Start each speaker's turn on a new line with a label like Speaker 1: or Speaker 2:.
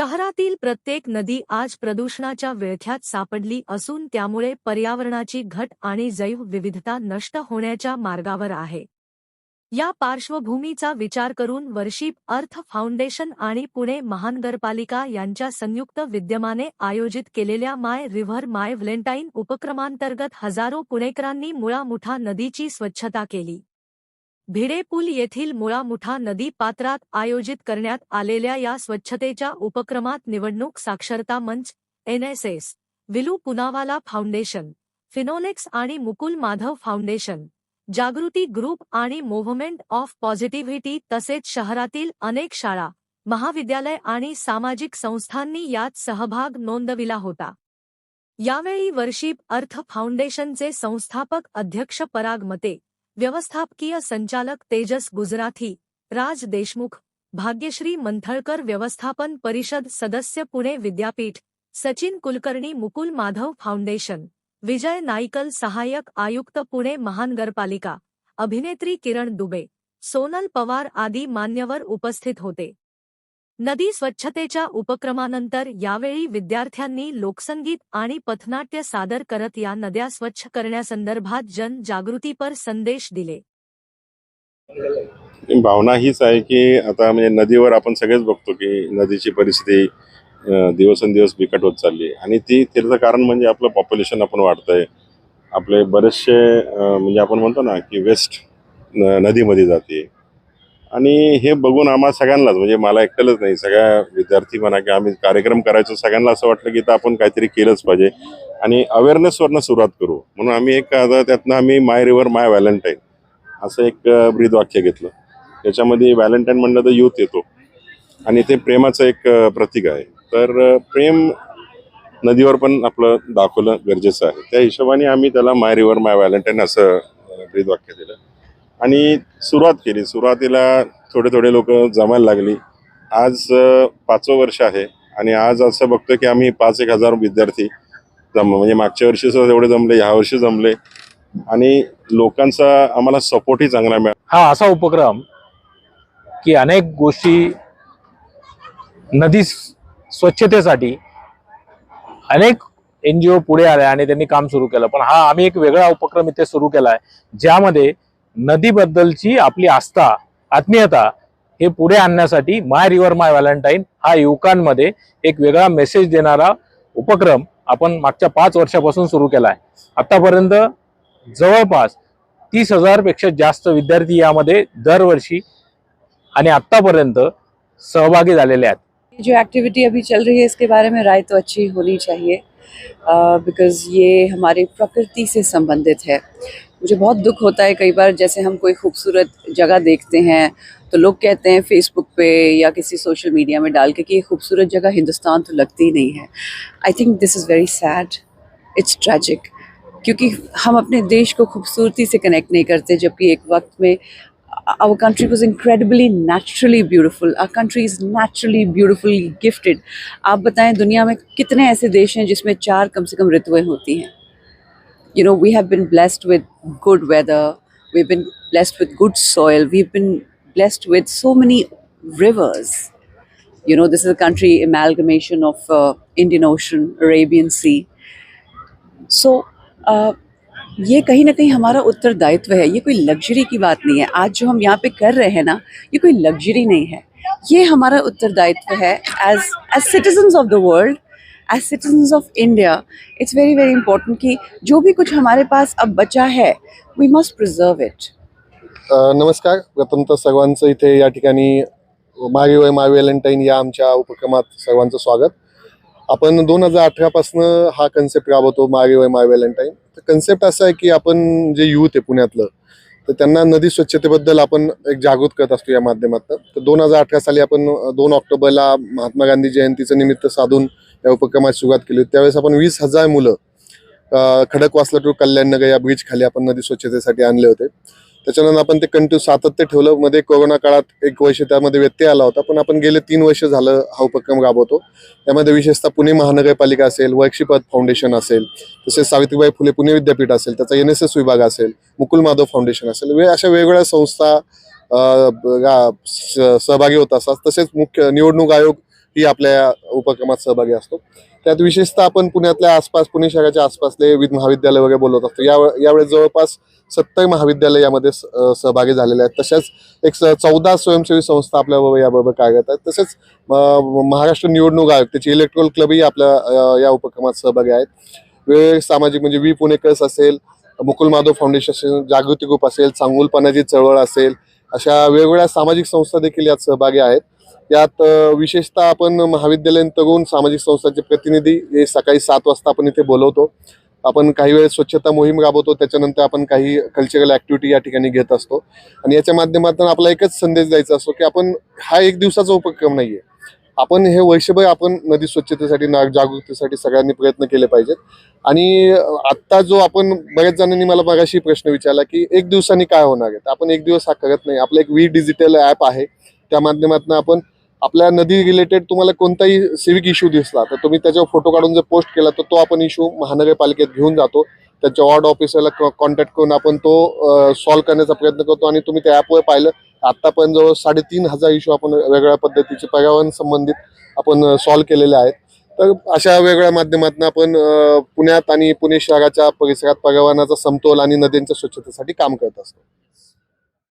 Speaker 1: शहरातील प्रत्येक नदी आज प्रदूषणाच्या विळख्यात सापडली असून त्यामुळे पर्यावरणाची घट आणि जैवविविधता नष्ट होण्याच्या मार्गावर आहे. या पार्श्वभूमीचा विचार करून वर्षीप अर्थ फाउंडेशन आणि पुणे महानगरपालिका यांच्या संयुक्त विद्यमाने आयोजित केलेल्या माय रिव्हर माय व्हलेंटाईन उपक्रमांतर्गत हजारो पुणेकरांनी मुळामुठा नदीची स्वच्छता केली. भिडेपूल येथील मुळामुठा नदी पात्रात आयोजित करण्यात आलेल्या या स्वच्छतेच्या उपक्रमात निवडणूक साक्षरता मंच एनएसएस विलू पुनावाला फाउंडेशन फिनोलेक्स आणि मुकुल माधव फाउंडेशन जागृती ग्रुप आणि मूव्हमेंट ऑफ पॉझिटिव्हिटी तसेच शहरातील अनेक शाळा महाविद्यालय आणि सामाजिक संस्थांनी यात सहभाग नोंदविला होता. यावेळी वर्षीप अर्थ फाउंडेशनचे संस्थापक अध्यक्ष पराग मते व्यवस्थापकीय संचालक तेजस गुजराथी राज देशमुख भाग्यश्री मंथळकर व्यवस्थापन परिषद सदस्य पुणे विद्यापीठ सचिन कुलकर्णी मुकुल माधव फाउंडेशन विजय नाईकल सहाय्यक आयुक्त पुणे महानगरपालिका अभिनेत्री किरण दुबे सोनल पवार आदी मान्यवर उपस्थित होते. नदी स्वच्छतेच्या उपक्रमानंतर यावेळी विद्यार्थ्यांनी लोकसंगीत आणि पथनाट्य सादर करत या नद्या स्वच्छ करण्यासंदर्भात जनजागृतीपर संदेश दिले.
Speaker 2: भावना हीच आहे की आता म्हणजे नदीवर आपण सगळेच बघतो की नदीची परिस्थिती दिवसेंदिवस बिकट होत चालली आहे. आणि ती त्याचं कारण म्हणजे आपलं पॉप्युलेशन आपण वाढतंय. आपले बरेचसे म्हणजे आपण म्हणतो ना की वेस्ट नदीमध्ये जाते. आणि हे बघून आम्हा सगळ्यांनाच म्हणजे मला एकट्यालाच नाही सगळ्या विद्यार्थी म्हणा की आम्ही कार्यक्रम करायचो सगळ्यांना असं वाटलं की इथं आपण काहीतरी केलंच पाहिजे. आणि अवेअरनेसवरनं सुरुवात करू. म्हणून आम्ही एक आता त्यातनं आम्ही माय रिव्हर माय व्हॅलेंटाईन असं एक ब्रीद वाक्य घेतलं. त्याच्यामध्ये व्हॅलेंटाईन म्हणलं तर युथ येतो. आणि ते प्रेमाचं एक प्रतीक आहे. तर प्रेम नदीवर पण आपलं दाखवलं गरजेचं आहे. त्या हिशोबाने आम्ही त्याला माय रिव्हर माय व्हॅलेंटाईन असं ब्रीद वाक्य दिलं. आणि सुरुवात केली. सुरुवातीला थोडे थोडे लोक जमायला लागली. आज पाचवं वर्ष आहे आणि आज असं बघतो की आम्ही पाच एक हजार विद्यार्थी जम म्हणजे मागच्या वर्षी सुद्धा एवढे जमले ह्या वर्षी जमले. आणि लोकांचा आम्हाला सपोर्टही चांगला मिळाला.
Speaker 3: हा असा उपक्रम की अनेक गोष्टी नदी स्वच्छतेसाठी अनेक एन जी ओ पुढे आले आणि त्यांनी काम सुरू केलं. पण हा आम्ही एक वेगळा उपक्रम इथे सुरू केला आहे ज्यामध्ये नदीबद्दलची आपली आस्था आत्मीयता हे पुढे आणण्यासाठी माय रिव्हर माय व्हॅलेंटाईन हा युवकांमध्ये एक वेगळा मेसेज देणारा उपक्रम आपण मागच्या पाच वर्षापासून सुरू केला आहे आतापर्यंत जवळपास तीस हजारपेक्षा जास्त विद्यार्थी यामध्ये दरवर्षी आणि आतापर्यंत सहभागी झालेले आहेत.
Speaker 4: जो एक्टिविटी अभी चल रही है इसके बारे में राय तो अच्छी होनी चाहिए बिकॉज़ ये हमारी प्रकृति से संबंधित है। मुझे बहुत दुख होता है कई बार, जैसे हम कोई खूबसूरत जगह देखते हैं तो लोग कहते हैं फेसबुक पे या किसी सोशल मीडिया में डाल के कि ये खूबसूरत जगह हिंदुस्तान तो लगती ही नहीं है। I think this is very sad it's tragic क्योंकि हम अपने देश को खूबसूरती से कनेक्ट नहीं करते, जबकि एक वक्त में our country was incredibly naturally beautiful. Our country is naturally beautifully gifted. आप बताएँ दुनिया में कितने ऐसे देश हैं जिसमें चार कम से कम ऋतुएँ होती हैं? you know we have been blessed with good weather we've been blessed with good soil we've been blessed with so many rivers you know this is a country amalgamation of uh, indian ocean arabian sea so uh, ये कहीं ना कहीं हमारा उत्तरदायित्व है ये कोई luxury की बात नहीं है आज जो हम यहाँ पे कर रहे हैं ना ये कोई लग्जरी नहीं है ये हमारा उत्तरदायित्व है as as citizens of the world As citizens of India it's very very important कि जो भी कुछ हमारे पास अब बचा है वी मस्ट प्रिजर्व इट
Speaker 5: नमस्कार प्रथमतः सर्वांचं इथे या ठिकाणी माय वय माय व्हॅलेंटाईन या आमच्या उपक्रमात सर्वांचं स्वागत. आपण दोन हजार अठरापासनं हा कन्सेप्ट राबवतो माय वय माय व्हॅलेंटाईन. तर कन्सेप्ट असा आहे की आपण जे युथ आहे पुण्यातलं तर त्यांना नदी स्वच्छतेबद्दल आपण एक जागृत करत असतो या माध्यमातून. तर दोन हजार अठरा साली आपण दोन ऑक्टोबरला महात्मा गांधी जयंतीचं निमित्त साधून या उपक्रमाची सुरुवात केली. त्यावेळेस आपण वीस हजार मुलं खडकवासला टू कल्याणनगर या ब्रिज खाली आपण नदी स्वच्छतेसाठी आणले होते. त्याच्यानंतर आपण ते कंटिन्यू सातत्य ठेवलं. मध्ये कोरोना काळात एक वर्ष त्यामध्ये व्यत्यय आला होता. पण आपण गेले तीन वर्ष झालं हा उपक्रम राबवतो. त्यामध्ये विशेषतः पुणे महानगरपालिका असेल वर्कशिपत फाउंडेशन असेल तसेच सावित्रीबाई फुले पुणे विद्यापीठ असेल त्याचा एन एस एस विभाग असेल मुकुल माधव फाउंडेशन असेल वे अशा वेगवेगळ्या संस्था सहभागी होत असतात. तसेच मुख्य निवडणूक आयोग ही आपल्या उपक्रमात सहभागी असतो. त्यात विशेषतः आपण पुण्यातल्या आसपास पुणे शहराच्या आसपासले विविध महाविद्यालय वगैरे बोलवत असतो. या यावेळेस जवळपास सत्तर महाविद्यालय यामध्ये सहभागी झालेले आहेत. तसेच एक स- चौदा स्वयंसेवी संस्था आपल्याबरोबर याबरोबर कार्यरत आहेत. तसेच महाराष्ट्र निवडणूक आयोग त्याची इलेक्ट्रॉल क्लबही आपल्या या उपक्रमात सहभागी आहेत. वेगवेगळे सामाजिक म्हणजे वी पुणेकर्स असेल मुकुल माधव फाउंडेशन असेल जागृती ग्रुप असेल चांगुलपणाची चळवळ असेल अशा वेगवेगळ्या सामाजिक संस्था देखील यात सहभागी आहेत. यात विशेषतः आपण महाविद्यालयीन तरुण सामाजिक संस्थांचे प्रतिनिधी हे सकाळी सात वाजता आपण इथे बोलवतो. आपण काही वेळेस स्वच्छता मोहीम राबवतो त्याच्यानंतर आपण काही कल्चरल ऍक्टिव्हिटी या ठिकाणी घेत असतो. आणि याच्या माध्यमातून आपला एकच संदेश द्यायचा असतो की आपण हा एक दिवसाचा उपक्रम नाहीये. आपण हे वर्षभर आपण नदी स्वच्छतेसाठी नाग जागृतीसाठी सगळ्यांनी प्रयत्न केले पाहिजेत. आणि आत्ता जो आपण बऱ्याच जणांनी मला मगाशी प्रश्न विचारला की एक दिवसांनी काय होणार आहे? आपण एक दिवस हा करत नाही. आपलं एक वी डिजिटल ॲप आहे. त्या माध्यमातून आपण आपल्या नदी रिलेटेड तुम्हाला कोणताही सिविक इश्यू दिसला तर तुम्ही त्याच्यावर फोटो काढून जर पोस्ट केला तर तो आपण इश्यू महानगरपालिकेत घेऊन जातो. त्याच्या वॉर्ड ऑफिसरला कॉन्टॅक्ट करून आपण तो सॉल्व्ह करण्याचा प्रयत्न करतो आणि तुम्ही त्या ॲपवर पाहिलं आत्तापर्यंत जवळ साडेतीन हजार इश्यू आपण वेगळ्या पद्धतीचे पर्यावरण संबंधित आपण सॉल्व्ह केलेले आहेत. तर अशा वेगळ्या माध्यमातून आपण पुण्यात आणि पुणे शहराच्या परिसरात पर्यावरणाचा समतोल आणि नद्यांच्या स्वच्छतेसाठी काम करत असतो.